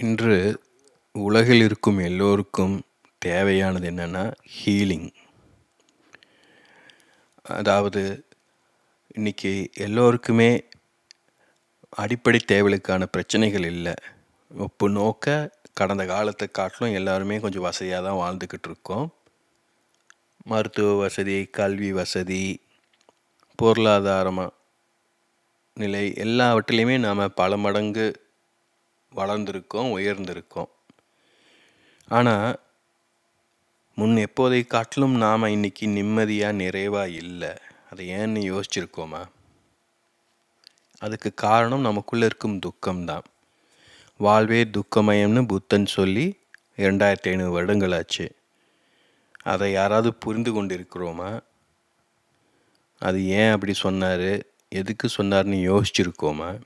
இன்று உலகில் இருக்கும் எல்லோருக்கும் தேவையானது என்னென்னா ஹீலிங் அதாவது இன்றைக்கி எல்லோருக்குமே அடிப்படை தேவைகளுக்கான பிரச்சனைகள் இல்லை. ஒப்பு நோக்க கடந்த காலத்தை காட்டிலும் எல்லாருமே கொஞ்சம் வசதியாக தான் வாழ்ந்துக்கிட்டு இருக்கோம். மருத்துவ வசதி கல்வி வசதி பொருளாதாரமாக நிலை எல்லாவற்றிலையுமே நாம் பல மடங்கு வளர்ந்துருக்கோம் உயர்ந்திருக்கோம். ஆனால் முன் எப்போதை காட்டிலும் நாம் இன்னைக்கு நிம்மதியாக நிறைவாக இல்லை. அதை ஏன்னு யோசிச்சிருக்கோமா? அதுக்கு காரணம் நமக்குள்ளே இருக்கும் துக்கம்தான். வாழ்வே துக்கமயம்னு புத்தன் சொல்லி இரண்டாயிரத்தி ஐநூறு வருடங்கள் ஆச்சு அதை யாராவது புரிந்து கொண்டிருக்கிறோமா? அது ஏன் அப்படி சொன்னார்? எதுக்கு சொன்னார்னு யோசிச்சிருக்கோமா?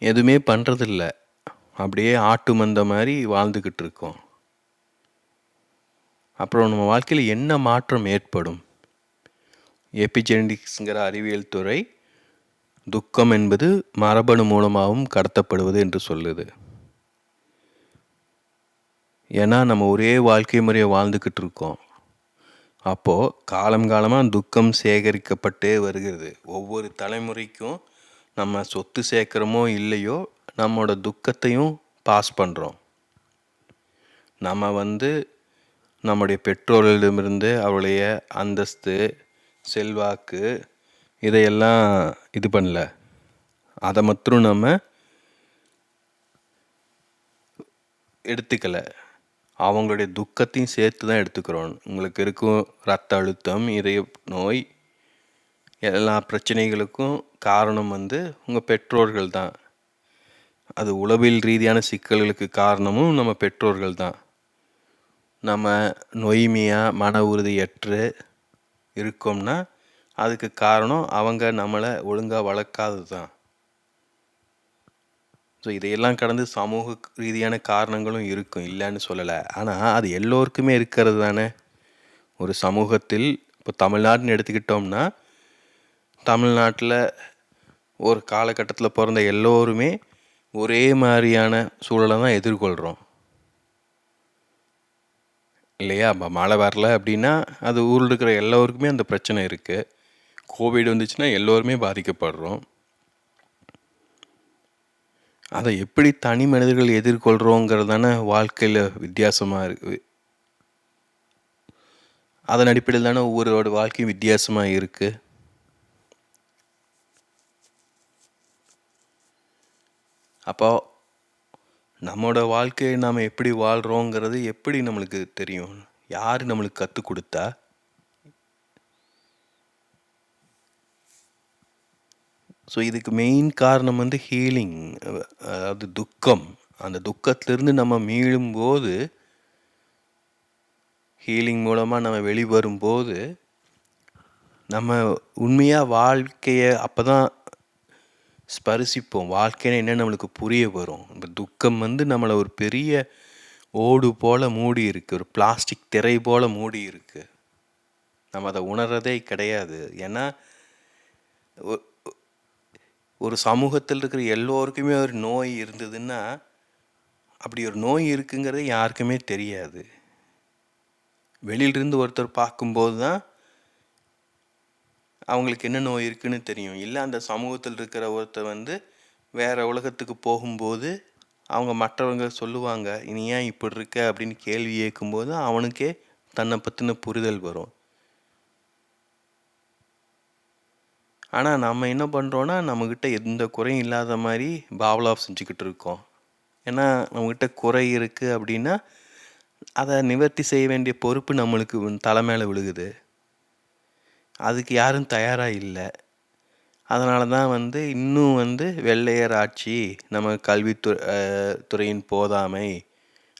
எதுவுமே பண்ணுறதில்ல அப்படியே ஆட்டு மந்த மாதிரி வாழ்ந்துக்கிட்டு இருக்கோம். அப்புறம் நம்ம வாழ்க்கையில் என்ன மாற்றம் ஏற்படும்? எபிஜெனடிக்ஸுங்கிற அறிவியல் துறை துக்கம் என்பது மரபணு மூலமாகவும் கடத்தப்படுவது என்று சொல்லுது. ஏன்னா நம்ம ஒரே வாழ்க்கை முறையை வாழ்ந்துக்கிட்டு இருக்கோம். அப்போது காலம் காலமாக துக்கம் சேகரிக்கப்பட்டே வருகிறது. ஒவ்வொரு தலைமுறைக்கும் நம்ம சொத்து சேர்க்குறோமோ இல்லையோ நம்மளோட துக்கத்தையும் பாஸ் பண்ணுறோம் நம்ம வந்து நம்முடைய பெற்றோர்களிடமிருந்து அவருடைய அந்தஸ்து செல்வாக்கு இதையெல்லாம் இது பண்ணல. அதை மட்டும் நம்ம எடுத்துக்கலை. அவங்களுடைய துக்கத்தையும் சேர்த்து தான் எடுத்துக்கிறோம். உங்களுக்கு இருக்கும் ரத்த அழுத்தம் இதய நோய் எல்லா பிரச்சனைகளுக்கும் காரணம் வந்து உங்கள் பெற்றோர்கள் தான் அது உளவியல் ரீதியான சிக்கல்களுக்கு காரணமும் நம்ம பெற்றோர்கள் தான் நம்ம நொய்மையாக மன உறுதியற்று இருக்கோம்னா அதுக்கு காரணம் அவங்க நம்மளை ஒழுங்காக வளர்க்காதது தான் ஸோ இதையெல்லாம் கடந்து சமூக ரீதியான காரணங்களும் இருக்கும் இல்லைன்னு சொல்லலை. ஆனால் அது எல்லோருக்குமே இருக்கிறது தானே. ஒரு சமூகத்தில் இப்போ தமிழ்நாடுன்னு எடுத்துக்கிட்டோம்னா தமிழ்நாட்டில் ஒரு காலகட்டத்தில் பிறந்த எல்லோருமே ஒரே மாதிரியான சூழலை தான் எதிர்கொள்கிறோம். இல்லையா? மழை வரல அப்படின்னா அது ஊரில் இருக்கிற எல்லோருக்குமே அந்த பிரச்சனை இருக்குது கோவிட் வந்துச்சுன்னா எல்லோருமே பாதிக்கப்படுறோம். அதை எப்படி தனி மனிதர்கள் எதிர்கொள்கிறோங்கிறதான வாழ்க்கையில் வித்தியாசமாக இருக்குது அதன் அடிப்படையில் தானே ஒவ்வொருவோட வாழ்க்கையும் வித்தியாசமாக இருக்குது அப்போ நம்மளோட வாழ்க்கையை நாம் எப்படி வாழ்கிறோங்கிறது எப்படி நம்மளுக்கு தெரியும்? யார் நம்மளுக்கு கற்றுக் கொடுத்தா? ஸோ இதுக்கு மெயின் காரணம் வந்து ஹீலிங் அதாவது துக்கம். அந்த துக்கத்திலிருந்து நம்ம மீளும்போது ஹீலிங் மூலமாக நம்ம வெளிவரும்போது நம்ம உண்மையாக வாழ்க்கையை அப்போ தான் ஸ்பரிசிப்போம். வாழ்க்கைன்னு என்ன நம்மளுக்கு புரிய வரும்? இந்த துக்கம் வந்து நம்மளை ஒரு பெரிய ஓடு போல் மூடி இருக்குது ஒரு பிளாஸ்டிக் திரை போல் மூடி இருக்குது நம்ம அதை உணர்றதே கிடையாது. ஏன்னா ஒரு சமூகத்தில் இருக்கிற எல்லோருக்குமே ஒரு நோய் இருந்ததுன்னா அப்படி ஒரு நோய் இருக்குங்கிறது யாருக்குமே தெரியாது. வெளியிலிருந்து ஒருத்தர் பார்க்கும்போது தான் அவங்களுக்கு என்ன நோய் இருக்குன்னு தெரியும். இல்லை அந்த சமூகத்தில் இருக்கிற ஒருத்தர் வந்து வேறு உலகத்துக்கு போகும்போது அவங்க மற்றவங்க சொல்லுவாங்க இனி ஏன் இப்படி இருக்க? அப்படின்னு கேள்வி கேட்கும்போது அவனுக்கே தன்னை பற்றின புரிதல் வரும். ஆனால் நம்ம என்ன பண்ணுறோன்னா நம்மக்கிட்ட எந்த குறையும் இல்லாத மாதிரி பாவலாப் செஞ்சுக்கிட்டு இருக்கோம். ஏன்னா நம்மக்கிட்ட குறை இருக்குது அப்படின்னா அதை நிவர்த்தி செய்ய வேண்டிய பொறுப்பு நம்மளுக்கு தலை மேலே விழுகுது. அதுக்கு யாரும் தயாராக இல்லை. அதனால தான் வந்து இன்னும் வந்து வெள்ளையர் ஆட்சி நம்ம கல்வித்துறை துறையின் போதாமை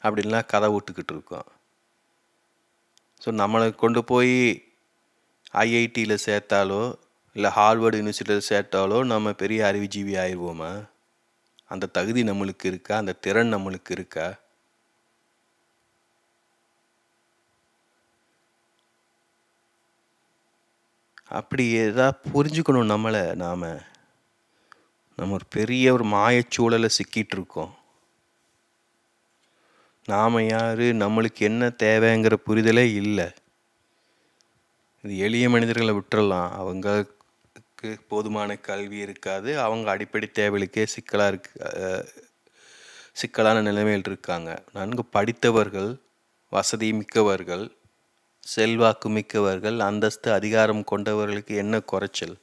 அப்படின்லாம் கதை விட்டுக்கிட்டு இருக்கோம். ஸோ நம்மளை கொண்டு போய் ஐஐடியில் சேர்த்தாலோ இல்லை ஹார்வர்டு யூனிவர்சிட்டியில் சேர்த்தாலோ நம்ம பெரிய அறிவுஜீவி ஆயிடுவோமா? அந்த தகுதி நம்மளுக்கு இருக்கா? அந்த திறன் நம்மளுக்கு இருக்கா? அப்படி எதாவது புரிஞ்சுக்கணும் நம்மளை நாம். நம்ம ஒரு பெரிய ஒரு மாயச்சூழலை சிக்கிட்டுருக்கோம். நாம் யார்? நம்மளுக்கு என்ன தேவைங்கிற புரிதலே இல்லை. இது எளிய மனிதர்களை விட்டுறலாம். அவங்களுக்கு போதுமான கல்வி இருக்காது. அவங்க அடிப்படை தேவைகளுக்கே சிக்கலாக இருக்கு சிக்கலான நிலைமையில் இருக்காங்க. நன்கு படித்தவர்கள் வசதி மிக்கவர்கள் செல்வாக்கு மிக்கவர்கள் அந்தஸ்து அதிகாரம் கொண்டவர்களுக்கு என்ன குறைச்சல்?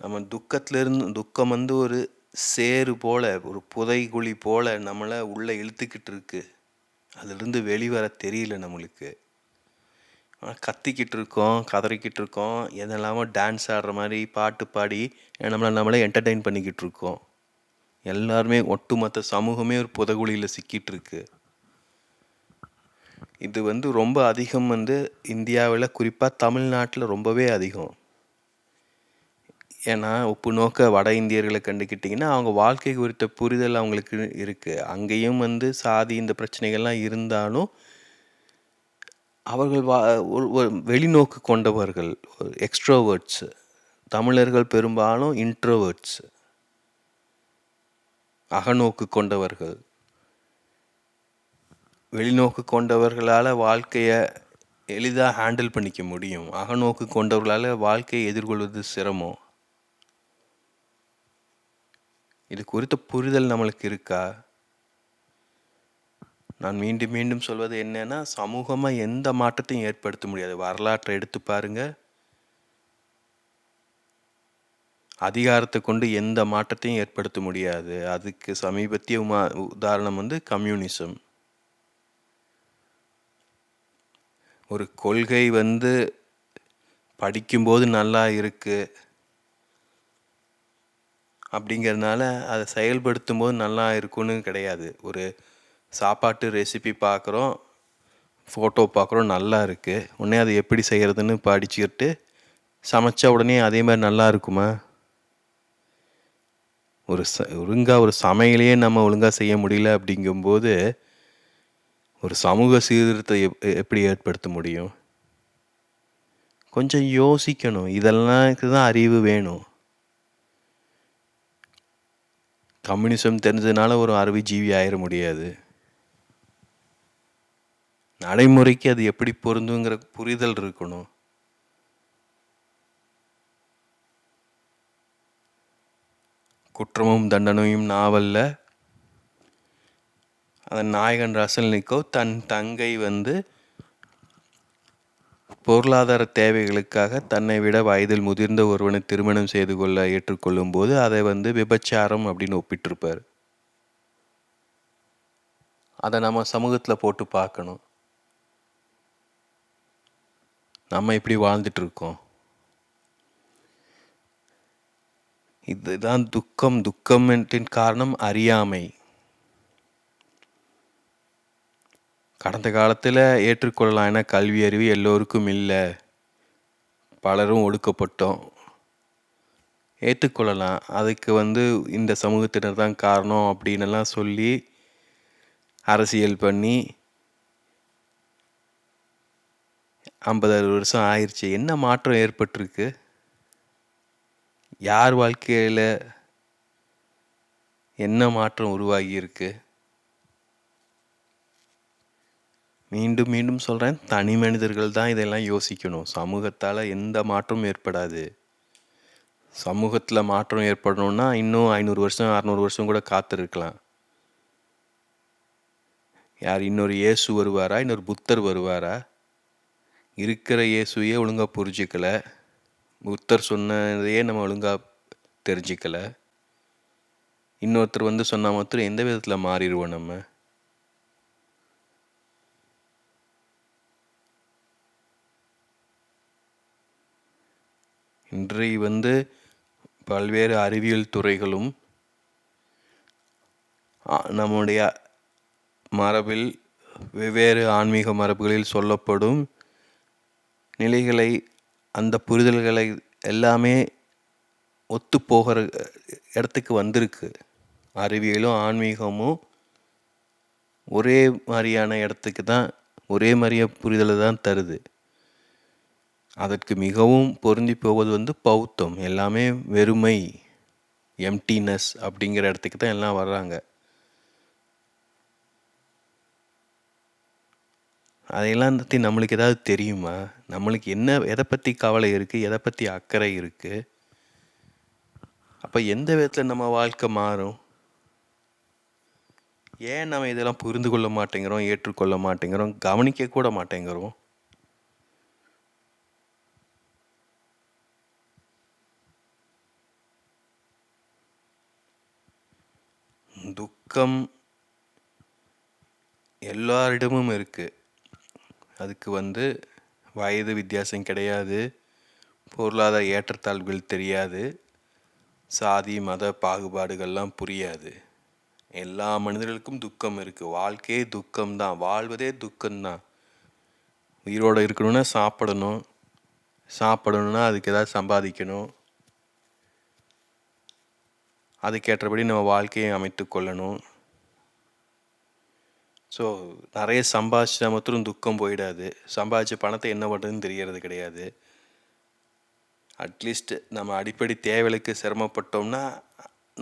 நம்ம துக்கத்திலிருந்து துக்கம் வந்து ஒரு சேறு போல ஒரு புதைகுழி போல நம்மளை உள்ளே இழுத்துக்கிட்டு இருக்கு. அதிலிருந்து வெளிவர தெரியல நம்மளுக்கு. கத்திக்கிட்டு இருக்கோம் கதறிக்கிட்டு இருக்கோம் எதெல்லாமோ டான்ஸ் ஆடுற மாதிரி பாட்டு பாடி நம்மளை நம்மளே என்டர்டெயின் பண்ணிக்கிட்டு இருக்கோம். எல்லாருமே ஒட்டுமொத்த சமூகமே ஒரு புதகுழியில் சிக்கிட்டு இருக்கு இது வந்து ரொம்ப அதிகம் வந்து இந்தியாவில் குறிப்பாக தமிழ்நாட்டில் ரொம்பவே அதிகம். ஏன்னா உப்பு நோக்க வட இந்தியர்களை கண்டுக்கிட்டிங்கன்னா அவங்க வாழ்க்கை குறித்த புரிதல் அவங்களுக்கு இருக்குது அங்கேயும் வந்து சாதி இந்த பிரச்சனைகள்லாம் இருந்தாலும் அவர்கள் வா ஒரு ஒரு வெளிநோக்கு கொண்டவர்கள் எக்ஸ்ட்ரோவேர்ட்ஸு தமிழர்கள் பெரும்பாலும் இன்ட்ரோவேர்ட்ஸு அகநோக்கு கொண்டவர்கள். வெளிநோக்கு கொண்டவர்களால் வாழ்க்கையை எளிதாக ஹேண்டில் பண்ணிக்க முடியும். அகநோக்கு கொண்டவர்களால் வாழ்க்கையை எதிர்கொள்வது சிரமம். இது குறித்த புரிதல் நம்மளுக்கு இருக்கா? நான் மீண்டும் மீண்டும் சொல்வது என்னென்னா சமூகமாக எந்த மாற்றத்தையும் ஏற்படுத்த முடியாது. வரலாற்றை எடுத்து பாருங்கள் அதிகாரத்தை கொண்டு எந்த மாற்றத்தையும் ஏற்படுத்த முடியாது. அதுக்கு சமீபத்திய உமா உதாரணம் வந்து கம்யூனிசம். ஒரு கொள்கை வந்து படிக்கும்போது நல்லா இருக்கு அப்படிங்கிறதுனால அதை செயல்படுத்தும் போது நல்லா இருக்கும்னு கிடையாது. ஒரு சாப்பாட்டு ரெசிபி பார்க்குறோம் ஃபோட்டோ பார்க்குறோம் நல்லா இருக்குது உடனே அதை எப்படி செய்கிறதுன்னு படிச்சுக்கிட்டு சமைச்ச உடனே அதே மாதிரி நல்லா இருக்குமா? ஒரு ச ஒழுங்காக ஒரு சமையலையே நம்ம ஒழுங்காக செய்ய முடியல அப்படிங்கும்போது ஒரு சமூக சீர்திருத்தத்தை எப் எப்படி ஏற்படுத்த முடியும்? கொஞ்சம் யோசிக்கணும். இதெல்லாம் தான் அறிவு வேணும். கம்யூனிசம் தெரிஞ்சதுனால ஒரு அறிவுஜீவி ஆயிட முடியாது. நடைமுறைக்கு அது எப்படி பொருந்துங்கிற புரிதல் இருக்கணும். குற்றமும் தண்டனையும் நாவலில். அதன் நாயகன் ரசல்னிக்கோ தன் தங்கை வந்து பொருளாதார தேவைகளுக்காக தன்னை விட வயதில் முதிர்ந்த ஒருவனை திருமணம் செய்து கொள்ள ஏற்றுக்கொள்ளும் போது அதை வந்து விபச்சாரம் அப்படின்னு ஒப்பிட்டிருப்பார். அதை நம்ம சமூகத்தில் போட்டு பார்க்கணும். நம்ம இப்படி வாழ்ந்துட்டு இருக்கோம். இதுதான் துக்கம் துக்கத்தின் காரணம் அறியாமை. கடந்த காலத்தில் ஏற்றுக்கொள்ளலாம் ஏன்னா கல்வி அறிவு எல்லோருக்கும் இல்லை. பலரும் ஒடுக்கப்பட்டோம். ஏற்றுக்கொள்ளலாம். அதுக்கு வந்து இந்த சமூகத்தினர் தான் காரணம் அப்படின்னுலாம் சொல்லி அரசியல் பண்ணி ஐம்பதாறு வருஷம் ஆயிடுச்சு என்ன மாற்றம் ஏற்பட்டிருக்கு? யார் வாழ்க்கையில் என்ன மாற்றம் உருவாகியிருக்கு? மீண்டும் மீண்டும் சொல்கிறேன் தனி மனிதர்கள் தான் இதெல்லாம் யோசிக்கணும். சமூகத்தால் எந்த மாற்றமும் ஏற்படாது. சமூகத்தில் மாற்றம் ஏற்படணும்னா இன்னும் ஐநூறு வருஷம் அறநூறு வருஷம் கூட காத்திருக்கலாம். யார் இன்னொரு இயேசு வருவாரா? இன்னொரு புத்தர் வருவாரா? இருக்கிற இயேசுவையே ஒழுங்காக புரிஞ்சிக்கலை. புத்தர் சொன்னதையே நம்ம ஒழுங்காக தெரிஞ்சிக்கல. இன்னொருத்தர் வந்து சொன்னால் மாத்திரம் எந்த விதத்தில் மாறிடுவோம் நம்ம? இன்றைய வந்து பல்வேறு அறிவியல் துறைகளும் நம்முடைய மரபில் வெவ்வேறு ஆன்மீக மரபுகளில் சொல்லப்படும் நிலைகளை அந்த புரிதல்களை எல்லாமே ஒத்து போகிற இடத்துக்கு வந்திருக்கு. அறிவியலும் ஆன்மீகமும் ஒரே மாதிரியான இடத்துக்கு தான் ஒரே மாதிரியான புரிதலை தான் தருது. அதற்கு மிகவும் பொருந்தி போவது வந்து பௌத்தம். எல்லாமே வெறுமை எம்டினஸ் அப்படிங்கிற இடத்துக்கு தான் எல்லாம் வர்றாங்க. அதையெல்லாம் பற்றி நம்மளுக்கு ஏதாவது தெரியுமா? நம்மளுக்கு என்ன எதை பற்றி கவலை இருக்குது எதை பற்றி அக்கறை இருக்குது அப்போ எந்த விதத்தில் நம்ம வாழ்க்கை மாறும்? ஏன் நம்ம இதெல்லாம் புரிந்து கொள்ள மாட்டேங்கிறோம் ஏற்றுக்கொள்ள மாட்டேங்கிறோம் கவனிக்க கூட மாட்டேங்கிறோம்? துக்கம் எல்லாரிடமும் இருக்குது அதுக்கு வந்து வயது வித்தியாசம் கிடையாது. பொருளாதார ஏற்றத்தாழ்வுகள் தெரியாது. சாதி மத பாகுபாடுகள்லாம் புரியாது. எல்லா மனிதர்களுக்கும் துக்கம் இருக்குது வாழ்க்கையே துக்கம்தான். வாழ்வதே துக்கம்தான். உயிரோடு இருக்கணும்னா சாப்பிடணும். சாப்பிடணுன்னா அதுக்கு ஏதாவது சம்பாதிக்கணும். அதுக்கேற்றபடி நம்ம வாழ்க்கையை அமைத்து கொள்ளணும். ஸோ நிறைய சம்பாதிச்சா மாத்திரம் துக்கம் போயிடாது. சம்பாதிச்ச பணத்தை என்ன பண்ணுறதுன்னு தெரியறது கிடையாது. அட்லீஸ்ட் நம்ம அடிப்படை தேவைகளுக்கு சிரமப்பட்டோம்னா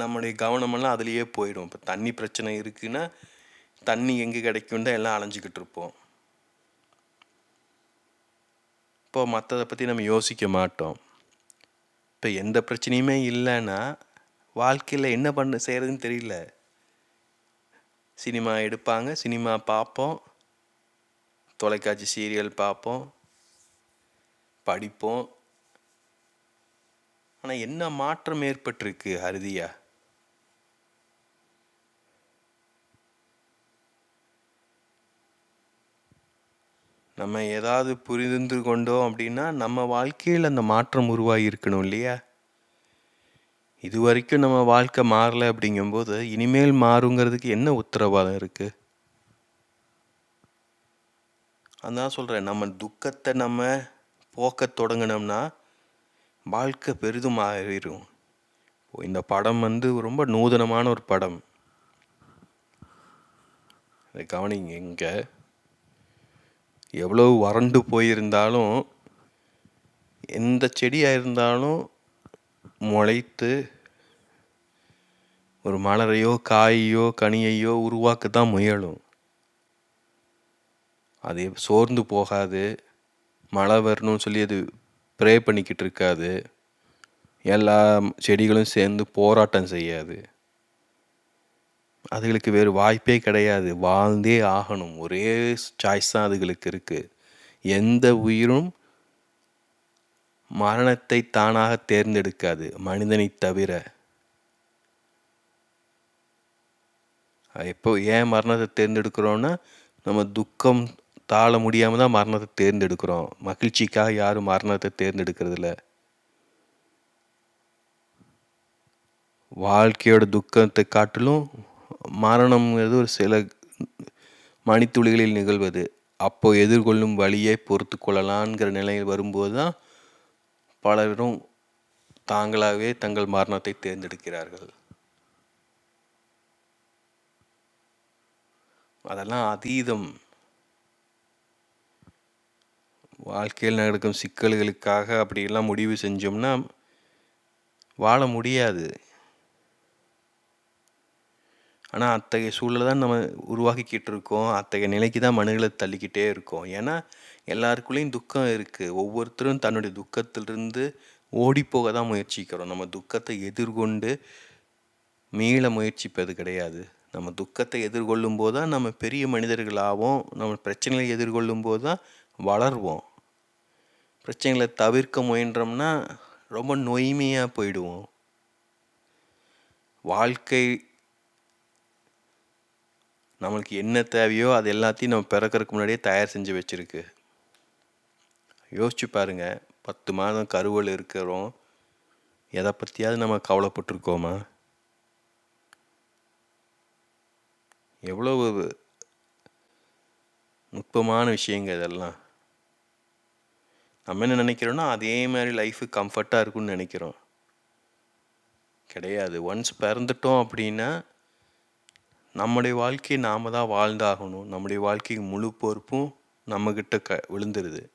நம்மளுடைய கவனமெல்லாம் அதுலேயே போயிடும். இப்போ தண்ணி பிரச்சனை இருக்குன்னா தண்ணி எங்கே கிடைக்கும் தான் எல்லாம் அலைஞ்சிக்கிட்டு இருப்போம். இப்போ மற்றதை பற்றி நம்ம யோசிக்க மாட்டோம். இப்போ எந்த பிரச்சனையுமே இல்லைன்னா வாழ்க்கையில் என்ன பண்ண செய்கிறதுன்னு தெரியல. சினிமா எடுப்பாங்க. சினிமா பார்ப்போம் தொலைக்காட்சி சீரியல் பார்ப்போம் படிப்போம். ஆனால் என்ன மாற்றம் ஏற்பட்டிருக்கு அருதியா நம்ம ஏதாவது புரிந்து கொண்டோம் அப்படின்னா நம்ம வாழ்க்கையில் அந்த மாற்றம் உருவாகி இருக்கணும் இல்லையா? இது வரைக்கும் நம்ம வாழ்க்கை மாறல அப்படிங்கும்போது இனிமேல் மாறுங்கிறதுக்கு என்ன உத்தரவாதம் இருக்குது அதான் சொல்கிறேன் நம்ம துக்கத்தை நம்ம போக்க தொடங்கினோம்னா வாழ்க்கை பெரிதும் மாறிடும். இந்த படம் வந்து ரொம்ப நூதனமான ஒரு படம். கவனிங்க இங்கே எவ்வளோ வறண்டு போயிருந்தாலும் எந்த செடியாக இருந்தாலும் முளைத்து ஒரு மலரையோ காயையோ கனியையோ உருவாக்க தான் முயலும். அது சோர்ந்து போகாது. மழை வரணும்னு சொல்லி அது ப்ரே பண்ணிக்கிட்டு இருக்காது. எல்லா செடிகளும் சேர்ந்து போராட்டம் செய்யாது. அதுகளுக்கு வேறு வாய்ப்பே கிடையாது. வாழ்ந்தே ஆகணும். ஒரே சாய்ஸ் தான் அதுகளுக்கு இருக்குது எந்த உயிரும் மரணத்தை தானாக தேர்ந்தெடுக்காது மனிதனை தவிர. எப்போ ஏன் மரணத்தை தேர்ந்தெடுக்கிறோன்னா நம்ம துக்கம் தாழ முடியாமல் தான் மரணத்தை தேர்ந்தெடுக்கிறோம். மகிழ்ச்சிக்காக யாரும் மரணத்தை தேர்ந்தெடுக்கிறதில்ல. வாழ்க்கையோட துக்கத்தை காட்டிலும் மரணம்ங்கிறது ஒரு சில மணித்துளிகளில் நிகழ்வது. அப்போ எதிர்கொள்ளும் வழியை பொறுத்து கொள்ளலான்ங்கிற நிலையில் வரும்போது தான் பலரும் தாங்களாகவே தங்கள் மரணத்தை தேர்ந்தெடுக்கிறார்கள். அதெல்லாம் அதீதம். வாழ்க்கையில் நடக்கும் சிக்கல்களுக்காக அப்படியெல்லாம் முடிவு செஞ்சோம்னா வாழ முடியாது. ஆனால் அத்தகைய சூழலை தான் நம்ம உருவாக்கிக்கிட்டு இருக்கோம். அத்தகைய நிலைக்கு தான் மனுகளை தள்ளிக்கிட்டே இருக்கோம். ஏன்னா எல்லாருக்குள்ளேயும் துக்கம் இருக்குது ஒவ்வொருத்தரும் தன்னுடைய துக்கத்திலிருந்து ஓடிப்போக தான் முயற்சிக்கிறோம். நம்ம துக்கத்தை எதிர்கொண்டு மீள முயற்சிப்பது கிடையாது. நம்ம துக்கத்தை எதிர்கொள்ளும் போது தான் நம்ம பெரிய மனிதர்களாகவும் நம்ம பிரச்சனைகளை எதிர்கொள்ளும் போது தான் வளர்வோம். பிரச்சனைகளை தவிர்க்க முயன்றோம்னா ரொம்ப நொய்மையாக போயிடுவோம். வாழ்க்கை நம்மளுக்கு என்ன தேவையோ அது எல்லாத்தையும் நம்ம பிறக்கிறதுக்கு முன்னாடியே தயார் செஞ்சு வச்சுருக்கு. யோசிச்சு பாருங்கள் பத்து மாதம் கருவல் இருக்கிறோம். எதை பற்றியாவது நம்ம கவலைப்பட்டிருக்கோமா? எவ்வளவு நுட்பமான விஷயங்க இதெல்லாம். நம்ம என்ன நினைக்கிறோன்னா அதே மாதிரி லைஃபு கம்ஃபர்ட்டாக இருக்குன்னு நினைக்கிறோம். கிடையாது. ஒன்ஸ் பிறந்துட்டோம் அப்படின்னா நம்முடைய வாழ்க்கையை நாம் தான் வாழ்ந்தாகணும். நம்முடைய வாழ்க்கைக்கு முழு பொறுப்பும் நம்மக்கிட்ட க விழுந்துருது.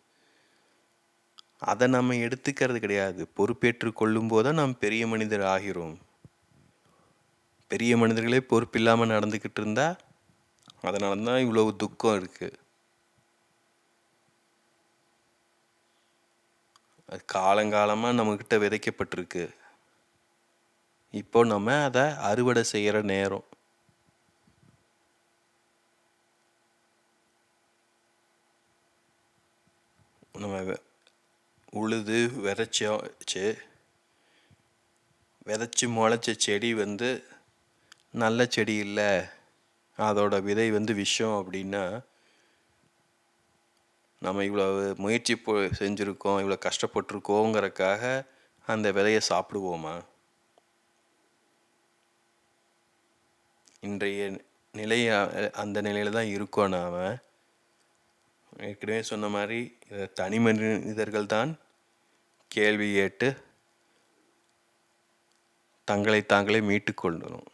அதை நம்ம எடுத்துக்கிறது கிடையாது. பொறுப்பேற்று கொள்ளும் போது தான் நாம் பெரிய மனிதர் ஆகிறோம். பெரிய மனிதர்களே பொறுப்பில்லாமல் நடந்துக்கிட்டு இருந்தா அதனால தான் இவ்வளவு துக்கம் இருக்குது அது காலங்காலமாக நம்மக்கிட்ட விதைக்கப்பட்டிருக்கு. இப்போ நம்ம அதை அறுவடை செய்கிற நேரம். நம்ம உழுது விதைச்சாச்சு விதைச்சி முளைச்ச செடி வந்து நல்ல செடி இல்லை. அதோட விதை வந்து விஷம் அப்படின்னா நம்ம இவ்வளோ முயற்சி போ செஞ்சுருக்கோம் இவ்வளோ கஷ்டப்பட்டிருக்கோங்கிறக்காக அந்த விதையை சாப்பிடுவோமா? இன்றைய நிலையை அந்த நிலையில் தான் இருக்கோம் நாம். ஏற்கனவே சொன்ன மாதிரி தனி மனிதர்கள் தான் கேள்வி கேட்டு தங்களை தாங்களே மீட்டுக்கொள்ளணும்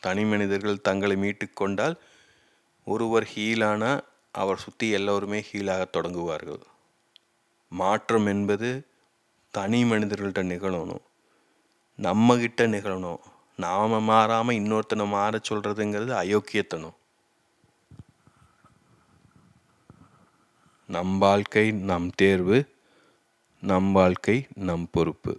தனி மனிதர்கள் தங்களை மீட்டுக்கொண்டால் ஒருவர் ஹீலானால் அவர் சுற்றி எல்லோருமே ஹீலாக தொடங்குவார்கள். மாற்றம் என்பது தனி மனிதர்கள்ட்ட நிகழணும். நம்மகிட்ட நிகழணும். நாம் மாறாமல் இன்னொருத்தனை மாற சொல்கிறதுங்கிறது அயோக்கியத்தனம். நம் வாழ்க்கை நம் தேர்வு நம் வாழ்க்கை நம் பொறுப்பு.